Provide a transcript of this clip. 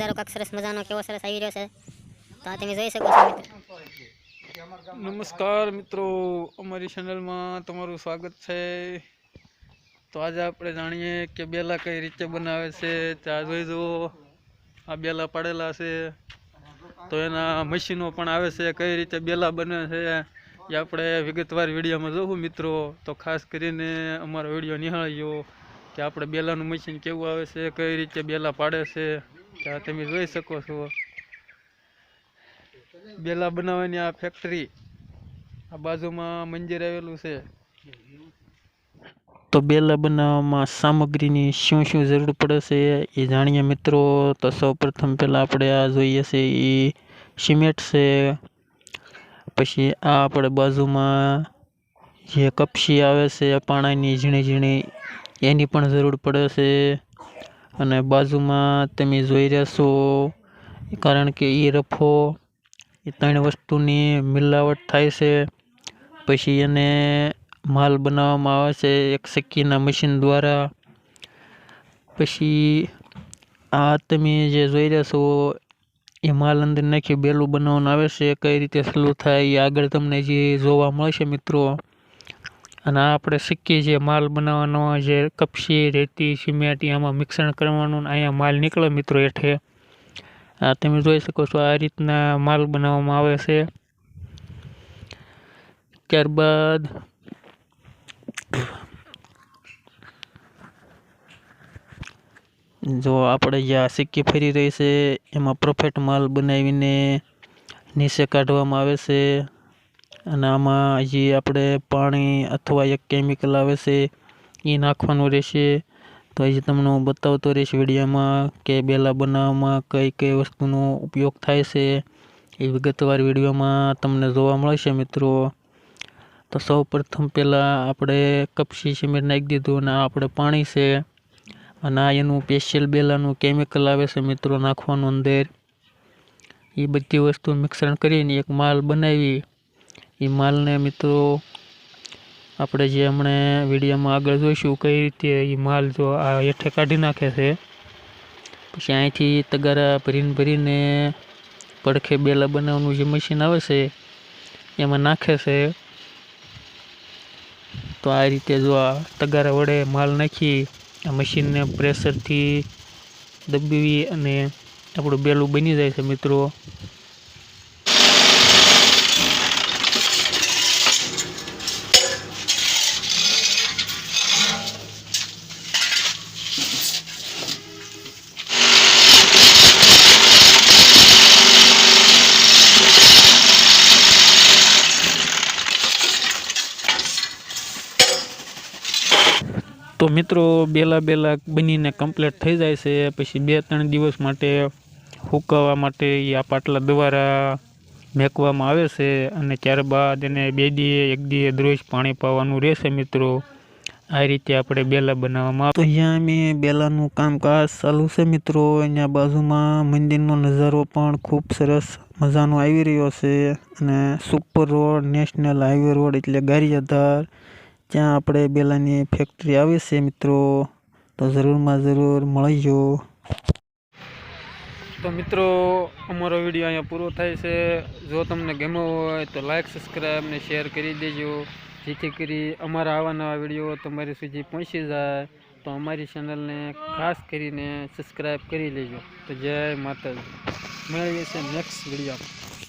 નજારો કાંક સરસ મજાનો કેવો સરસ આવી રહ્યો છે. તો તમે જોઈ શકો છો મિત્રો. નમસ્કાર મિત્રો, અમારી ચેનલમાં તમારું સ્વાગત છે. તો આજે આપણે જાણીએ કે બેલા કઈ રીતે બનાવે છે. ત્યાં જોઈ જુઓ, આ બેલા પાડેલા છે. તો એના મશીનો પણ આવે છે કઈ રીતે બેલા બને છે એ આપણે વિગતવાર વિડીયોમાં જોવું મિત્રો. તો ખાસ કરીને અમારો વીડિયો નિહાળ્યો કે આપણે બેલાનું મશીન કેવું આવે છે, કઈ રીતે બેલા પાડે છે. ત્યાં તમે જોઈ શકો છો. બેલા બનાવવાની આ ફેક્ટરી આ બાજુમાં મંદિર આવેલું છે. તો બેલા બનાવવામાં સામગ્રીની શું શું જરૂર પડે છે એ જાણીએ મિત્રો. તો સૌ પ્રથમ પહેલાં આપણે આ જોઈએ છે એ સિમેન્ટ છે. પછી આ આપણે બાજુમાં જે કપસી આવે છે, પાણાની ઝીણી ઝીણી, એની પણ જરૂર પડે છે. અને બાજુમાં તમે જોઈ રહ્યા છો, કારણ કે એ રફો એ ત્રણ વસ્તુની મિલાવટ થાય છે. પછી એને માલ બનાવવામાં આવે છે એક સક્કીના મશીન દ્વારા. પછી આ તમે જે જોઈ રહ્યા છો એ માલ અંદર નાખી બેલું બનાવવાનું આવે છે, કઈ રીતે સ્લો થાય એ આગળ તમને જે જોવા મળશે મિત્રો. અને આ આપણે સિક્કી જે માલ બનાવવાનો જે કપસી, રેતી, સિમેન્ટ આમાં મિશ્રણ કરવાનું અહીંયા માલ નીકળે મિત્રો હેઠે. આ તમે જોઈ શકો છો આ રીતના માલ બનાવવામાં આવે છે. ત્યારબાદ જો આપણે જે આ સિક્કી ફરી રહી છે, એમાં પ્રોફેટ માલ બનાવીને નીચે કાઢવામાં આવે છે. અને આમાં જે આપણે પાણી અથવા એક કેમિકલ આવે છે એ નાખવાનું રહેશે. તો હજી તમને હું બતાવતો રહીશ વિડીયોમાં કે બેલા બનાવવામાં કઈ કઈ વસ્તુનો ઉપયોગ થાય છે. એ વિગતવાર વિડીયોમાં તમને જોવા મળશે મિત્રો. તો સૌ પ્રથમ પહેલાં આપણે કપસી સિમેન્ટ નાખી દીધું અને આપણે પાણી છે. અને આ એનું સ્પેશિયલ બેલાનું કેમિકલ આવે છે મિત્રો નાખવાનું અંદર. એ બધી વસ્તુ મિશ્રણ કરીને એક માલ બનાવી એ માલને મિત્રો, આપણે જે હમણે વિડીયોમાં આગળ જોઈશું કઈ રીતે એ માલ જો આ હેઠે કાઢી નાખે છે. પછી અહીંથી તગારા ભરીને ભરીને પડખે બેલા બનાવવાનું જે મશીન આવે છે, એમાં નાખે છે. તો આ રીતે જો આ તગારા વડે માલ નાખી, આ મશીનને પ્રેશરથી દબાવી અને આપણું બેલું બની જાય છે મિત્રો. તો મિત્રો બેલા બેલા બનીને કમ્પ્લીટ થઈ જાય છે. પછી બે ત્રણ દિવસ માટે સૂકવવા માટે એ આ પાટલા દ્વારા મેકવામાં આવે છે અને ત્યારબાદ એને બે દીએ એક દીએ દરરોજ પાણી પાવાનું રહેશે મિત્રો. આ રીતે આપણે બેલા બનાવવામાં તો અહીંયા અમે બેલાનું કામકાજ ચાલુ છે મિત્રો. અહીંયા બાજુમાં મંદિરનો નજારો પણ ખૂબ સરસ મજાનો આવી રહ્યો છે અને super road, national highway road એટલે ગારિયાધાર. ત્યાં આપણે બેલાની ફેક્ટરી આવે છે મિત્રો. તો જરૂરમાં જરૂર મળીજો. તો મિત્રો, અમારો વીડિયો અહીંયા પૂરો થાય છે. જો તમને ગમ્યો હોય તો લાઈક સબસ્ક્રાઈબ ને શેર કરી દેજો. જેથી કરી અમારા આવા નવા વીડિયો તમારી સુધી પહોંચી જાય. તો અમારી ચેનલને ખાસ કરીને સબસ્ક્રાઈબ કરી લેજો. તો જય માતાજી. મળીએ છીએ નેક્સ્ટ વિડીયોમાં